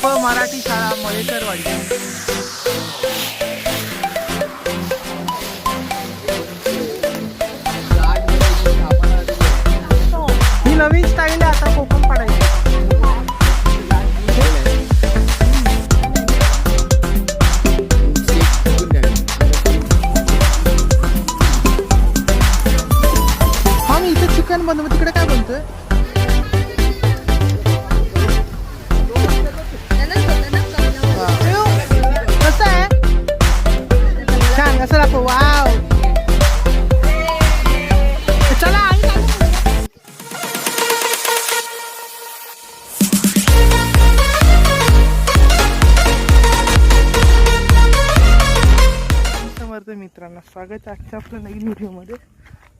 संप मराठी शाळा मलेकरवाडी समर्थ मित्रांनो. स्वागत आहे आजच्या आपल्या नवीन व्हिडिओमध्ये.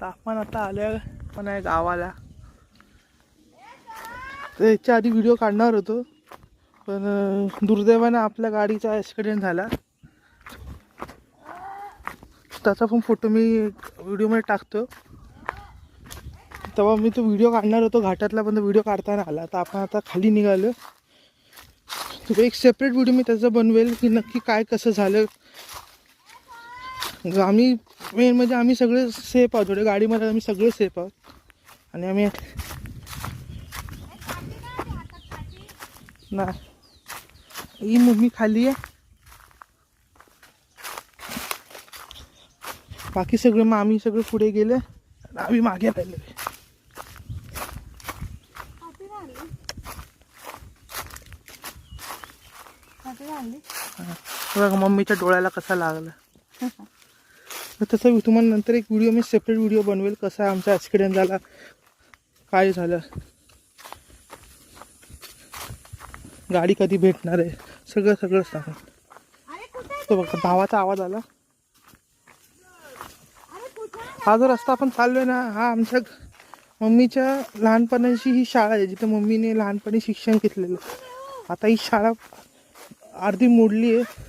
तर आपण आता आल्या पण आहे गावाला. तर याच्या आधी व्हिडिओ काढणार होतो. पण दुर्दैवानं आपल्या गाडीचा ॲक्सिडेंट झाला. त्याचा पण फोटो मी व्हिडिओमध्ये टाकतो. तेव्हा मी तो व्हिडिओ काढणार होतो. घाटातला पण तो व्हिडिओ काढताना आला. तर आपण आता खाली निघालो. एक सेपरेट व्हिडिओ मी त्याचा बनवेल की नक्की काय कसं झालं आम्ही मेन म्हणजे आम्ही सगळे सेफ आहोत. थोडे गाडीमध्ये आम्ही सगळे सेफ आहोत. आणि आम्ही ना ही मम्मी खाली आहे. बाकी सगळे मग आम्ही सगळे पुढे गेले. आणि आम्ही मागे राहिले. बघा मम्मीच्या डोळ्याला कसा लागला. तसं तुम्हाला नंतर एक व्हिडिओ मी सेपरेट व्हिडिओ बनवेल कसा आमचा ॲक्सिडेंट झाला काय झालं. गाडी कधी भेटणार आहे सगळं सगळं सांगा. तो बघा भावाचा आवाज आला. हा जो रस्ता आपण चाललोय ना हा आमच्या मम्मीच्या लहानपणाची ही शाळा आहे जिथे मम्मीने लहानपणी शिक्षण घेतलेलं. आता ही शाळा अर्धी मोडली आहे.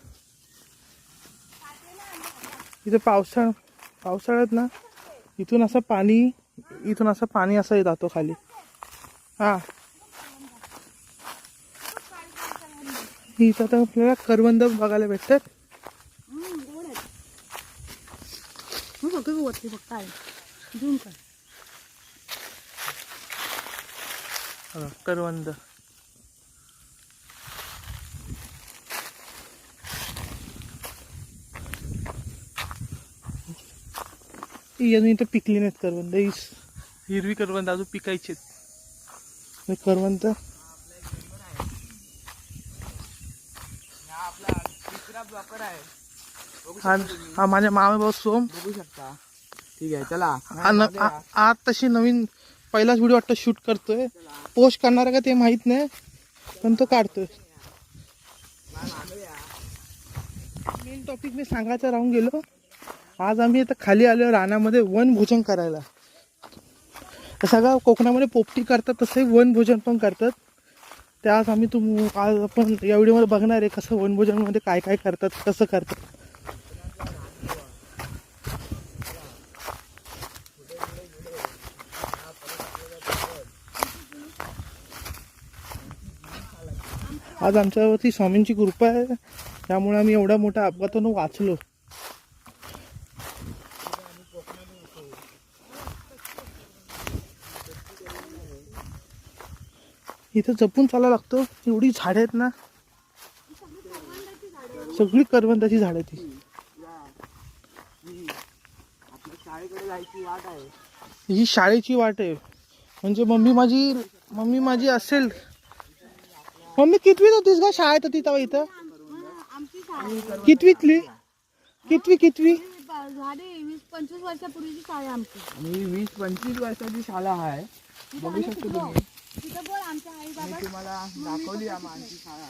इथे पावसाळ पावसाळ्यात ना इथून असं पाणी इथून असं पाणी असं जातो खाली. हा. इथं आता आपल्याला करवंद बघायला भेटतात. हम्म, गोड आहेत. हो बघ बघ वरती बघ काय झूम कर बघा, करवंद ही अजून इथं पिकली नाहीत करवंद. ही हिरवी करवंद अजून पिकायची करवंद. हा हा माझ्या मामा भाऊ सोम. बघू शकता. ठीक आहे चला. आज तशी नवीन पहिलाच व्हिडिओ वाटतं शूट करतोय. पोस्ट करणार आहे का ते माहीत नाही पण तो काढतोय. मेन टॉपिक मी सांगायचं राहून गेलो. आज आम्ही आता खाली आलो रानामध्ये वनभोजन करायला. सगळं कोकणामध्ये पोपटी करतात तसंही वनभोजन पण करतात. ते आज आम्ही तुम आज आपण या व्हिडिओमध्ये बघणार आहे कसं वनभोजनमध्ये काय काय करतात कसं करतात. आज आमच्यावरती स्वामींची कृपा आहे. त्यामुळे आम्ही एवढ्या मोठ्या अपघातानं वाचलो. इथं जपून चालायला लागतो. एवढी झाडं आहेत ना. सगळी करवंदाची झाडं आहेत ती आपल्या शाळेकडे जायची वाट आहे ही शाळेची वाट आहे. म्हणजे मम्मी माझी मम्मी माझी असेल. मम्मी कितवीत होतीस का शाळेत होती तेव्हा इथं? आमची शाळा कितवीतली कितवी कितवी? झाडे वीस पंचवीस वर्षापूर्वीची शाळा आमची. आणि वीस पंचवीस वर्षाची शाळा आहे. बघू शकतो. तुम्ही. आमच्या आई बाबा मी तुम्हाला दाखवली आम्हा आमची शाळा.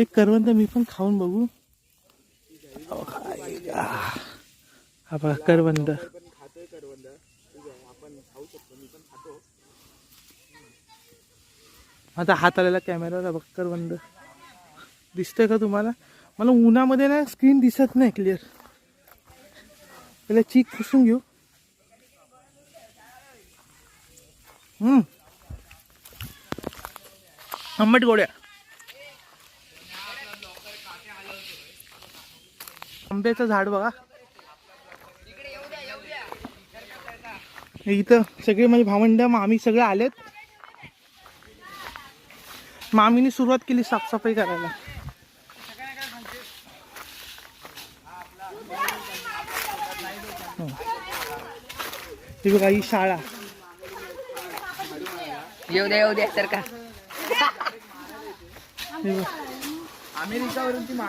एक करवंद मी पण खाऊन बघू. हा बघा करवंद. पण खातोय करवंद. ठीक आहे आपण खाऊ शकतो मी पण खातो. आता हात आलेला कॅमेराला बघ करवंद. दिसतंय का तुम्हाला? मला उन्हामध्ये ना स्क्रीन दिसत नाही क्लिअर. पहिला चीक पुसून घेऊ. आंबट गोड्या आंब्याचं झाड बघा इथं सगळे म्हणजे भावंड मामी सगळे आलेत मामीने सुरुवात केली साफसफाई करायला ही बघा ही शाळा येऊ द्या येऊ द्या तर का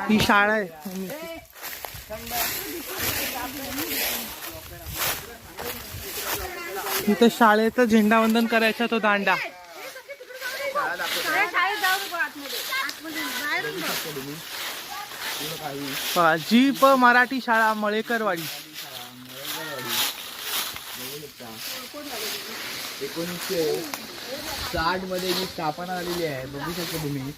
ही शाळा आहे. इथं शाळेत झेंडावंदन करायचा तो दांडा. बघा, जीप मराठी शाळा मळेकरवाडी एकोणीसशे साठमध्ये जी स्थापना झालेली आहे बघू शकतो तुम्ही.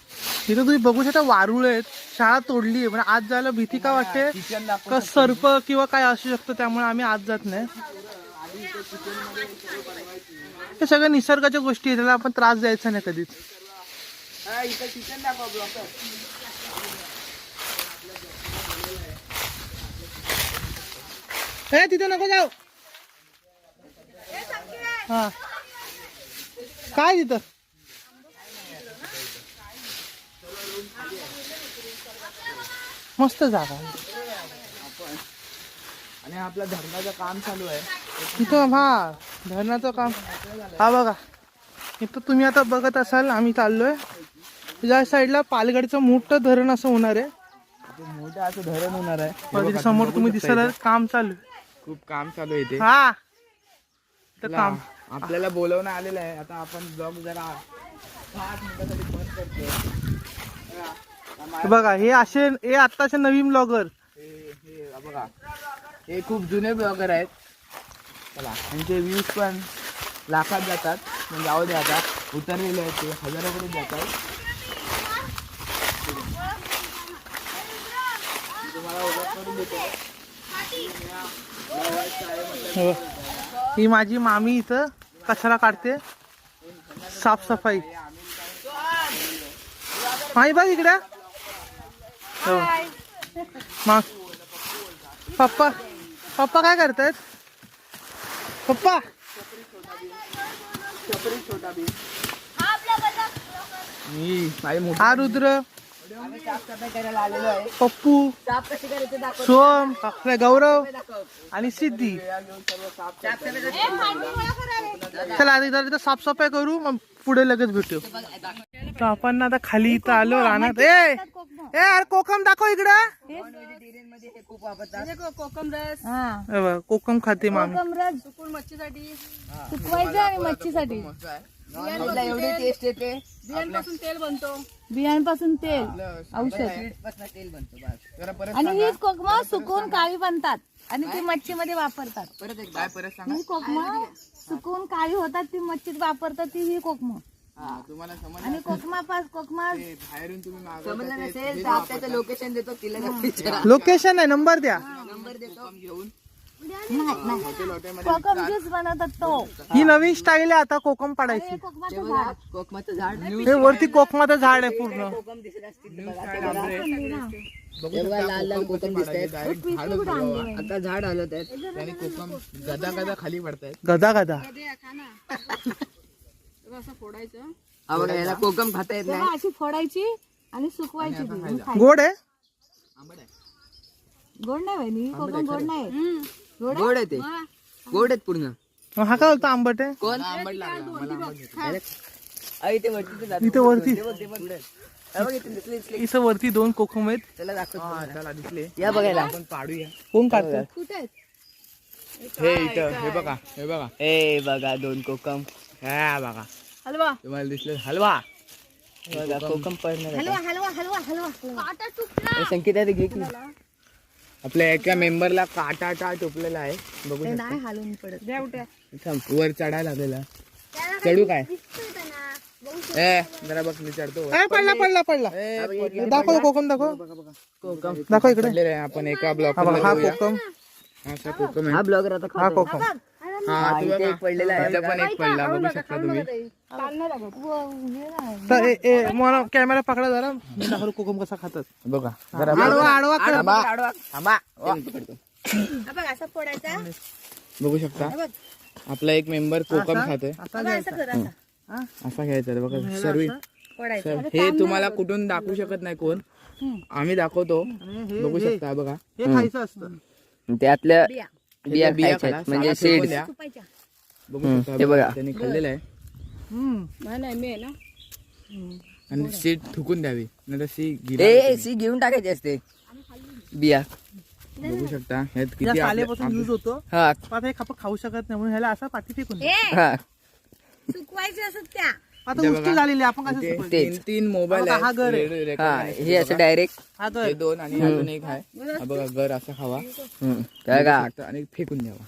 तिथं तुम्ही बघू शकता वारुळ आहेत शाळा तोडली आहे. म्हणजे आज जायला भीती का वाटते? किचन दाखव का सर्प किंवा काय असू शकतं त्यामुळे आम्ही आज जात नाही. हे सगळ्या निसर्गाच्या गोष्टी आहेत त्याला आपण त्रास द्यायचा नाही कधीच. हा, इथं किचन दाखव ब्लॉकर ए तिथे नको जाऊ. हा. काय तिथं मस्त जागा. आणि आपलं धरणाचं काम चालू आहे. इथं हा धरणाचं काम. हा बघा. इथं तुम्ही आता बघत असाल आम्ही चाललोय. या साईडला पालगडचं मोठं धरण असं होणार आहे. मोठं असं धरण होणार आहे. तिथे समोर तुम्ही दिसायला. काम चालू आहे. खूप काम चालू आहे इथे. हा. काम. आपल्याला बोलवणं आलेलं आहे. आता आपण ब्लॉग जरा पाच मिनिटासाठी बंद करतो चला, आता बघा हे असे हे आत्ताचे नवीन ब्लॉगर हे हे बघा. हे खूप जुने ब्लॉगर आहेत. चला त्यांचे व्ह्यूज पण लाखात जातात. म्हणजे जाऊ दे आता. उतरलेले आहेत ते. हजाराकडे जातात. तुम्हाला ओळख करून देतो. हो. माझी मामी इथं कचरा काढते. साफसफाई. माई बघ इकडे. हो. मा पप्पा पप्पा काय करतायत? पप्पा. हा रुद्र. आम्ही साफसफाई करायला आलेलो आहे. पप्पू सोम आपला गौरव आणि सिद्धी. चला आता इथं साफसफाई करू मग पुढे लगेच भेटू. तर आपण ना आता खाली इथं आलो रानात. ए ए अरे कोकम दाखव इकडं. मध्ये हे खूप वापरतात कोकम रस. हे. कोकम खाते मामी. कोकम रस. सुकून मच्छीसाठी. सुकवायचं आणि मच्छीसाठी. एवढी टेस्ट येते. बियांपासून तेल बनतो. बियांपासून तेल. औषध. पासून तेल बनतो बस. जरा परत आणि ही कोकमा सुकवून काळी बनतात आणि ती मच्छीमध्ये वापरतात. परत एकदा काय परत सांगा? ही कोकमा सुकवून काळी होतात ती मच्छीत वापरतात ती ही कोकमा. हा, तुम्हाला समज आणि कोकमा पास कोकमा ते बाहेरून तुम्ही मागवता समजलं ते- नसेल तर आपल्याचं लोकेशन देतो तिला विचारा. लोकेशन आहे नंबर द्या. नंबर देतो. कोकम घेऊन. कोकम ज्यूस बनवतात तो. ही नवीन स्टाईल आहे आता कोकम पाडायची. हे कोकमाचं ते झाड. बघा, कोकमाचं झाड हे वरती कोकमाचं झाड आहे पूर्ण. कोकम दिसत असतील न्यूज काय लांबरे बघू. ते बघा, लाल लाल कोकम आता झाड हलत आहेत त्याने कोकम गदा गदा खाली पडतायत. गदा गदा याला कोकम खाता येत नाही. तेव्हा अशी फोडायची आणि सुकवायची ती. आणि. गोड आहे? आंबट आहे. गोड नाही वहिनी. कोकम गोड नाही. गोड आहे? ते. गोड आहेत पूर्ण. हा काय बोलतो आंबट आहे? कोण? आंबट लागला मला आंबट घेतलं. अरे ते वरती जातं. इथे वरती. ते बघ, ते बघ. हे बघ इथे दिसले दिसले. इथं वरती दोन कोकम आहेत. चला दाखव हा चला दिसले. या बघायला. आपण पाडूया कोण काढतं? कुठे आहेत? हे इथं हे बघा हे बघा. ए बघा दोन कोकम. हा बघा. हलवा. तुम्हाला दिसले हलवा. हे बघा कोकम पडणार हलवा हलवा संकेत आहे ते घे की. आपल्या एका मेंबरला काटा टा टोपलेला आहे. बघू शकता. नाही हालून पडत. द्या उठ्या. थांब, वर चढायला लागलेला. चढू काय? ए जरा बघ मी चढतो वर. पडला पडला पडला. ए, दाखव कोकम दाखव. कोकम. दाखव इकडे. पडलेलं आहे. आपण एका ब्लॉक हा बघ, हा कोकम. कोकम हा आहे ब्लॉगर आता हा. कोकम. हा तू इथे बघा. एक पडलेला आहे. इथं पण एक पडला बघू शकता तुम्ही. तर ए- ए, मला कॅमेरा पकडा जरा. मी दाखवतो कोकम कसा खातात. बघा जरा आडवा आडवा कर. थांबा. बघ. असा फोडायचा. बघू शकता. आपला एक मेंबर कोकम खातोय. असा बघ, घ्यायचा. असं कर असा. असा घ्यायचा रे बघा सर्व. फोडायचा. हे तुम्हाला कुठून दाखवू शकत नाही कोण? आम्ही दाखवतो. हे बघू हे- शकता बघा. हे खायचं असतं. त्यातल्या बिया. बिया बिया खायच्या म्हणजे. तुपायच्या बघू शकता ते बघा. त्यांनी खाल्लेलं आहे. हम्म. नाही मी आहे ना. आणि सीट ठुकून द्यावी नाही सी ए सी घेऊन टाकायची असते. बिया. बघू शकता ह्यात या किती आपल्या- सालेपासून यूज होतो. हा. पण आता हे खाप खाऊ शकत नाही म्हणून ह्याला असा पाठी फेकून द्या. हा. सुकवायचे असत त्या. आता. झालेली आहे, आपण कसं? तीन तीन मोबाईल हा घर आहे. हा हे असं डायरेक्ट हा तर दोन आणि अजून एक आहे. हा बघा घर असं खावा काय का आणि फेकून द्यावा.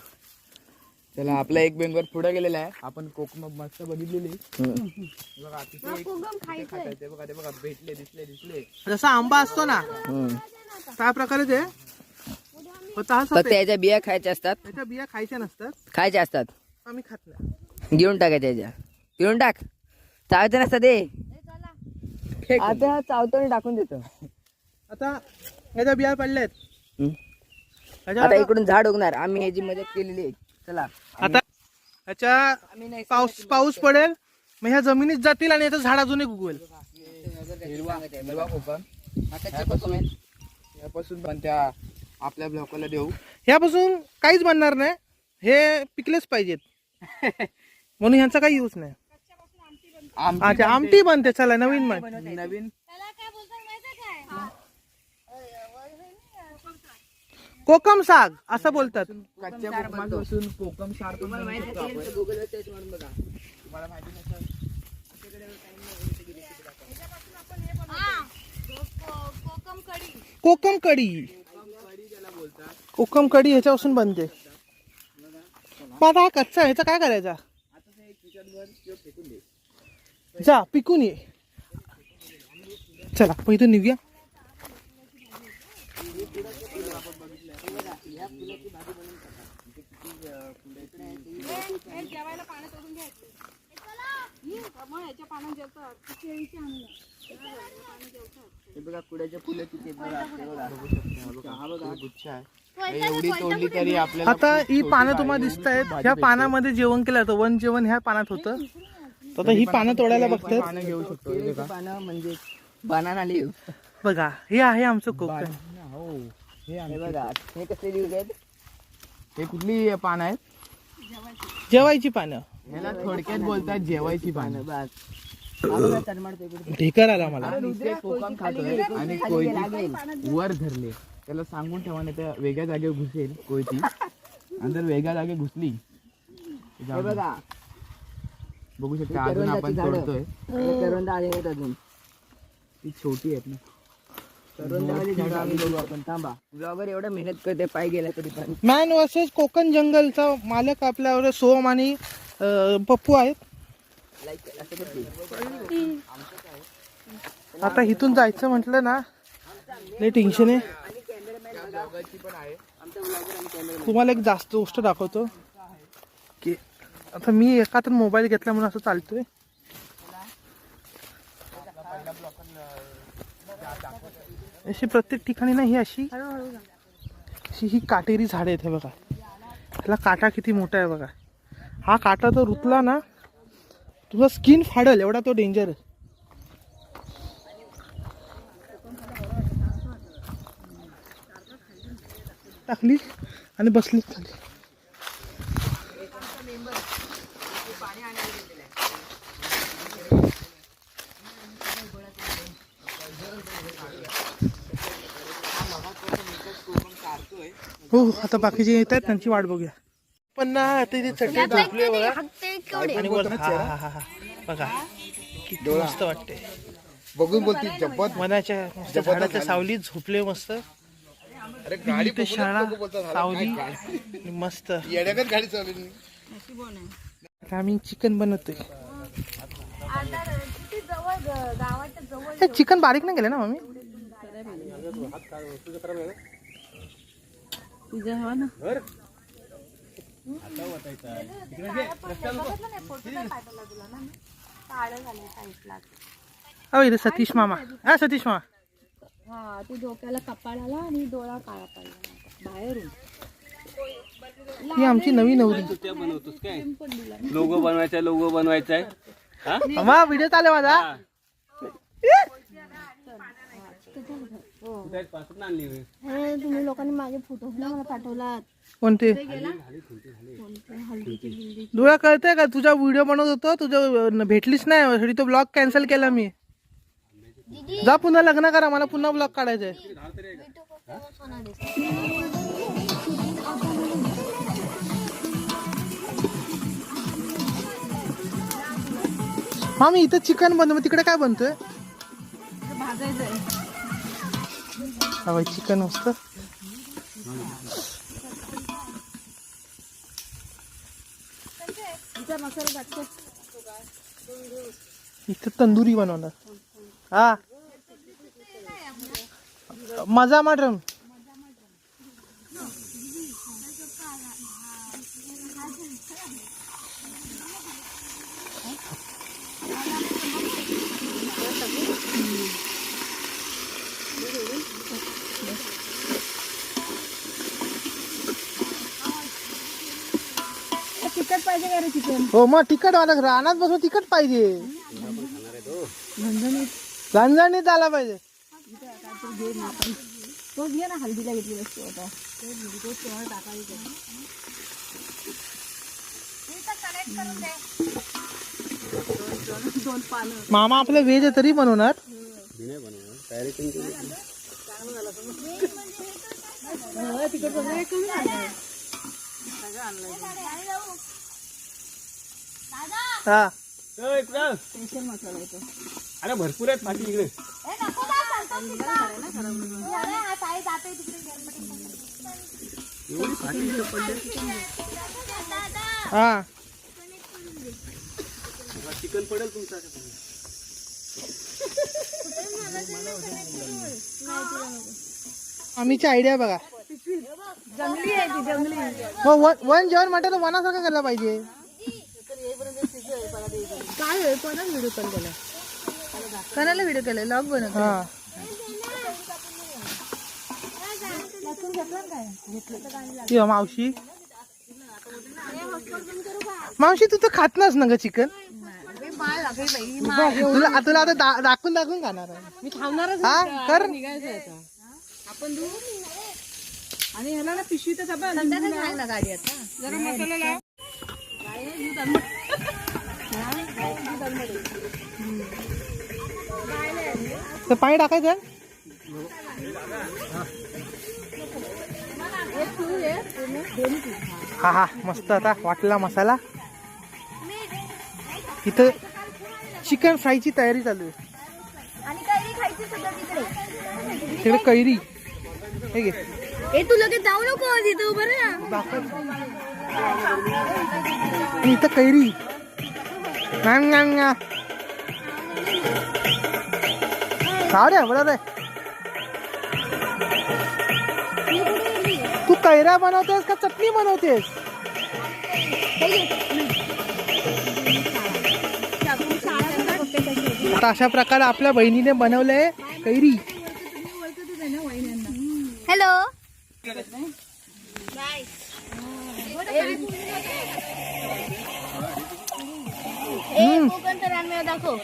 त्याला आपला एक मेंबर पुढे गेलेला आहे. आपण कोकम मस्त बघितलेली. बघा तिथे एक- तिथे खाताय ते बघा ते बघा भेटले दिसले दिसले. जसा आंबा असतो ना त्या प्रकारे ते फक्त हा फक्त सफेद. याच्या बिया खायच्या असतात? त्याच्या बिया खायच्या नसतात. खायच्या असतात. आम्ही खात नाही. घेऊन टाकायच्या याच्या. घेऊन टाक. चावते नसतात ते आता चावतो आणि टाकून देतो. आता याच्या बिया पडल्या आहेत हम्म. ह्याच्या आता इकडून झाड उगणार. आम्ही ह्याची मदत केलेली आहे. चला. आता ह्याच्या पाऊस पाऊस पडेल मग ह्या जमिनीत जातील आणि याचं झाड अजून एक उगवेल. हिरवा हिरवा कोकम यापासून पण त्या आपल्या ब्लॉकला देऊ. ह्यापासून काहीच बनणार नाही. हे पिकलेच पाहिजेत. म्हणून ह्यांचा काही यूज नाही. अच्छा आमटी बनते. चला नवीन म्हण. नवीन. कोकम साग असं बोलतात. कच्च्या कोकमापासून कोकम सार. तुम्हाला माहिती नसेल कोकम कढी कोकम कढी. कोकम कढी ह्याच्यापासून बनते. पण आता हा कच्चा ह्याचा काय करायचा? जा पिकून ये. चला मग इथून निघूया. हे बघा कुड्याच्या फुलं किती. हा गुच्छ आहे एवढी तोडली तरी आपल्याला आता ही पानं तुम्हाला दिसत आहेत ह्या पानामध्ये जेवण केलं जातं वन जेवण ह्या पानात होतं. आता ही पानं तोडायला बघतात. पानं घेऊ शकतो हे बघा. पानं म्हणजे बनाना लिव बघा हे आहे आमचं कोकण. हो हे हे बघा हे कसले लिव आहेत? हे कुठली पानं आहेत? जेवायची पानं. ह्याला थोडक्यात बोलतात जेवायची पानं. बस. तडमडतं इकडे. ढेकर आला मला कोकम खातोय आणि कोयती वर धरले. त्याला सांगून ठेवा नाही तर वेगळ्या जागेवर घुसेल कोयती. आणि जर वेगळ्या जागे घुसली हे जाऊ दे. बघा बघू शकता अजून आपण. तोडतोय. करवंद आले नाहीत अजून. ती छोटी आहेत ना. करवंदावाली झाडं आम्ही बघू आपण. थांबा. ब्लॉगर एवढं मेहनत करते पाय गेला तरी पण. मॅन वर्सेस कोकण जंगलचा मालक आपल्यावर सोम आणि अं, पप्पू आहेत. लाईक असं करते आता इथून जायचं म्हटलं ना लई टेन्शन आहे. तुम्हाला एक जास्त गोष्ट दाखवतो की आता मी एका तर मोबाईल घेतला म्हणून असं चालतोय. अशी प्रत्येक ठिकाणी ना ही अशी अशी ही काटेरी झाडे आहेत हे बघा. ह्याला काटा किती मोठा आहे बघा. हा काटा तो रुतला ना तुझा स्किन फाडल एवढा तो डेंजर आहे. टाकली आणि बसली खाली. हो आता बाकीचे येत आहेत त्यांची वाट बघूया. पण ना आता इथे चटणी झोपली बघा. आणि वर हा हा हा हा. बघा किती मस्त वाटते बघून बोलती जब्बत मनाच्या मस्त झाडाच्या सावलीत झोपले मस्त. अरे शाळा सावली आणि मस्त. आम्ही चिकन बनवतोय. आता किती जवळ ग- गावाच्या जवळ हे चिकन बारीक नाही केलं ना मम्मी. बघितलं नाही फोटो काय पाठवला तुला ना अहो इथे सतीश मामा. हा सतीश मामा. हा ते डोक्याला कपाळाला आणि डोळा काळा पडला. बाहेरून. ही आमची नवी नवरी. लोगो बनवायचा लोगो बनवायचा आहे हा? मामा व्हिडिओ चालू माझा कुठे पासून आणली होय? हे तुम्ही लोकांनी मागे फोटो मला पाठवलात. कोणते? तुला कळतंय का? तुझा व्हिडिओ बनवत होतो तुझ्या भेटलीच नाही तरी तो ब्लॉग कॅन्सल केला मी. जा पुन्हा लग्न करा मला पुन्हा ब्लॉग काढायचंय. मामी इथं चिकन बनव तिकडे काय बनतोय? हा चिकन मस्त इथं तंदुरी बनवणार हा मजा मॅडम तिकट पाहिजे का रे चिकन हो मग तिकट वाला रानात बसून तिकट पाहिजे. झणझणीत आला पाहिजे. तो घे ना हल्दीला घेतली वस्तू आता. मामा आपलं व्हेज आहे तरी बनवणार. हा. ए, इकडं. अरे भरपूर आहेत पाठी इकडे. हा. चिकन पडेल तुमच्या आम्हीची आयडिया बघा. जंगली आहे ती जंगली. मग वन वन जेवण म्हटलं तर वनासारखं करायला पाहिजे. काय आहे कोणाला व्हिडिओ कॉल केला? कोणाला व्हिडिओ केला? लॉग बनव हा. ती मावशी. मावशी तू तर खात नास ना ग चिकन? तुला तुला आता दा- दाखवून दाखवून खाणार आहे. मी हा? कर. निघायचं आता. आपण धू आणि ह्याला ना पिशवी तर ना गाडी आता. जरा मसाला लाव. तर पाणी टाकायचं? हा हा मस्त आता वाटला मसाला. इथं चिकन फ्रायची तयारी चालू आहे. तिकडे कैरी. हे घे. ए तू लगेच जाऊ नको तिथं उभं राहा इथं कैरी. नाम खाऊ बरोबर तू कैऱ्या बनवतेस का चटणी बनवतेस? आता अशा प्रकारे आपल्या बहिणीने बनवलंय कैरी. हॅलो. रानमेवा दाखव.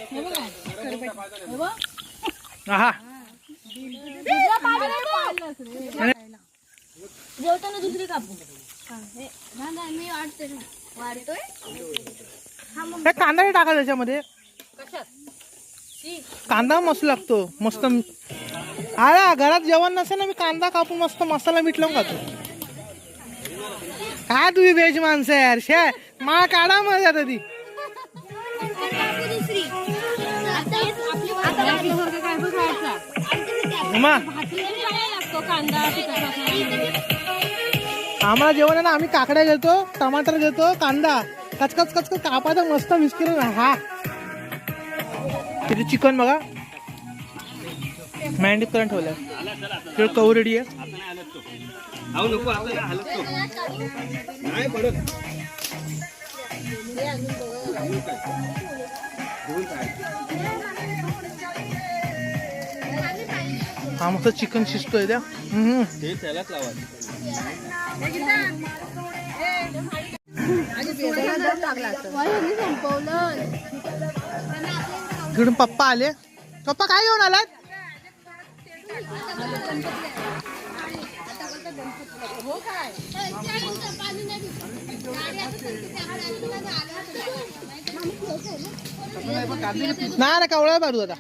जेवताना दुसरी कापू. मी. वाढतोय? हे कांदा टाका त्याच्यामध्ये. कशात? कांदा मस्त लागतो. मस्त अरे घरात जेवण नसेल ना मी कांदा कापून मस्त मसाला मीठ लावून खातो. काय तुम्ही वेज माणसं यार? शे मा काढा मजा तरी ती. आम्हाला जेवण आहे ना आम्ही काकड्या घेतो टमाटर घेतो कांदा. कचकच कचकच कापायचा मस्त विस्किर हा तिथे चिकन बघा. मॅन्डी करून ठेवलं. तिकडे कऊ रेडी आहे? हा मस्त चिकन शिजतोय त्या हम्म. ते त्यालाच लावा तिकडून पप्पा आले. पप्पा काय घेऊन आलात? नाही ना कवळा बारू आता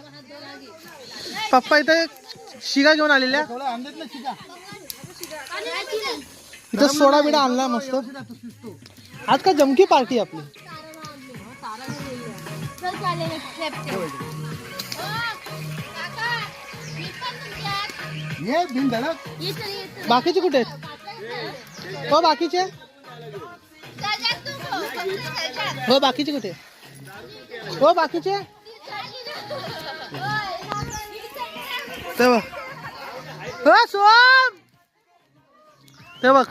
पप्पा इथे शिगा घेऊन आलेल्या. इथं सोडा बिडा आणला मस्त. आज काय जमकी पार्टी आपली? ये बिन धडक। ये चल, ये चल. बाकीचे कुठे आहेत? हो बाकीचे. हो बाकीचे कुठे हो बाकीचे? ते बघ हो सोम! ते बघ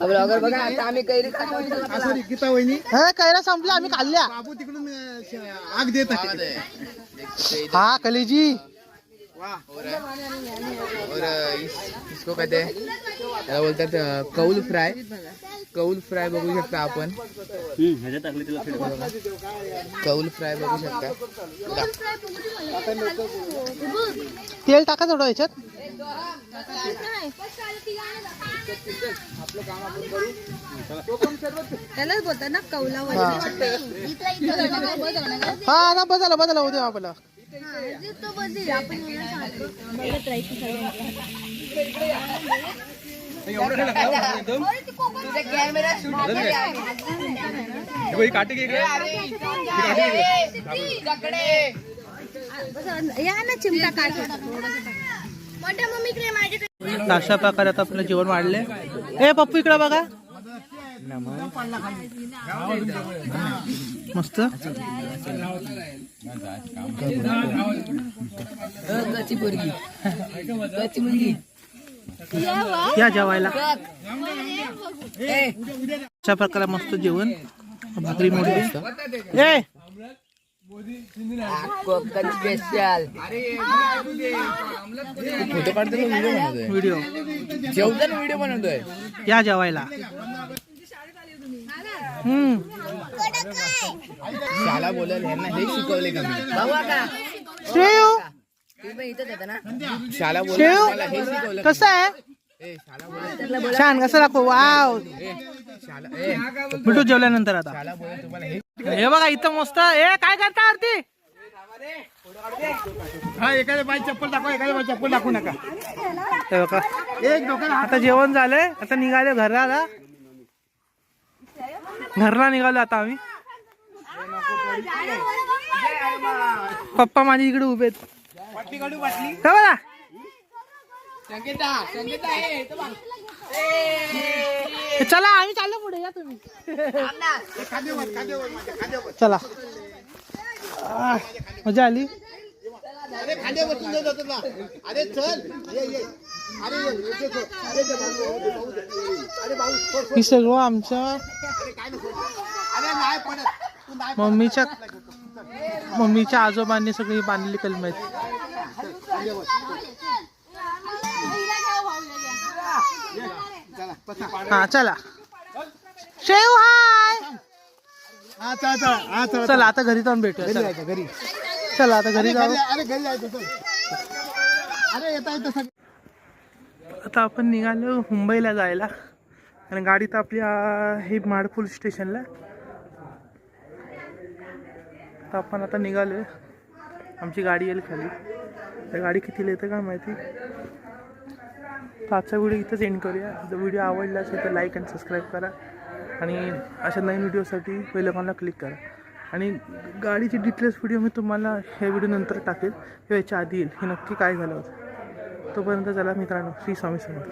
ब्लॉगर बघा आता आम्ही कैरी गीता वहिनी. हे संपल्या आम्ही खाल्ल्या. बाबू तिकडून अं, श- आग देत आहे. हा कलेजी. और इस, इसको कहते हैं त्याला बोलतात अं, कौल फ्राय. कौल फ्राय बघू शकता आपण. कौल फ्राय बघू शकता. तेल टाका थोडं याच्यात. त्यालाच बोलतात ना कौला हा. हा आता बदला बदला उद्या आपला. या ना चिमटा काढ. अशा प्रकारे आता आपलं जेवण वाढले ए पप्पू इकडे बघा. मस्त. या जेवायला. अशा प्रकारे मस्त जेवण. भाकरी मोडली. ए कोकण स्पेशल फोटो काढतो व्हिडिओ बनवतोय. व्हिडिओ जेवताना व्हिडिओ बनवतोय. या जेवायला. हम्म. शाला बोलेल ह्यांना हे शिकवले का मी? बाबा का? श्रेयू. तुम्ही पण इथंच येता ना. शाला बोलेल शेव मला हे शिकवलं कसं आहे? ए शाला बोलेल छान कसं दाखव? वाव. ए शाला ए. भेटू जेवल्यानंतर आता. शाला बोलेल तुम्हाला हे हे बघा इथं मस्त ए काय करता आरती? हा एखाद्या बाई चप्पल दाखवा एखाद्या बाई चप्पल दाखवू नका. हे बघा एक डोक्याला आता जेवण झालंय आता निघाले घराला. घरला निघालो आता आम्ही. पप्पा माझी इकडे उभे आहेत. बघा. चला आम्ही चाललो पुढे या तुम्ही. चला. मजा आली. अरे खाली बसून. अरे चल. ये ये. अरे. अरे. ही सगळं आमच्या मम्मीच्या मम्मीच्या आजोबांनी सगळी बांधलेली कलम आहेत. हा चला. शेव हाय. हा चला चला. हा चला आता घरी जाऊन भेटूया घरी चला. जायचं घरी. चला आता घरी जाऊ. अरे घरी जायचं चल. अरे येता आता आपण निघालो मुंबईला जायला. आणि गाडी तर आपली आ, ही माड पोलीस स्टेशनला. तर आपण आता निघालो आमची गाडी येईल खाली. त्या गाडी कितीला येतं काय माहिती? तर आजचा व्हिडिओ इथंच एंड करूया. जर व्हिडिओ आवडला असेल तर लाईक अँड सबस्क्राईब करा. आणि अशा नवीन व्हिडिओसाठी पहिलं मला क्लिक करा. आणि गाडीची डिटेल्स व्हिडिओ मी तुम्हाला ह्या व्हिडिओ नंतर टाकेल. किंवा याच्या आधी येईल. हे नक्की काय झालं होतं? तोपर्यंत चला मित्रांनो श्री स्वामी समर्थ.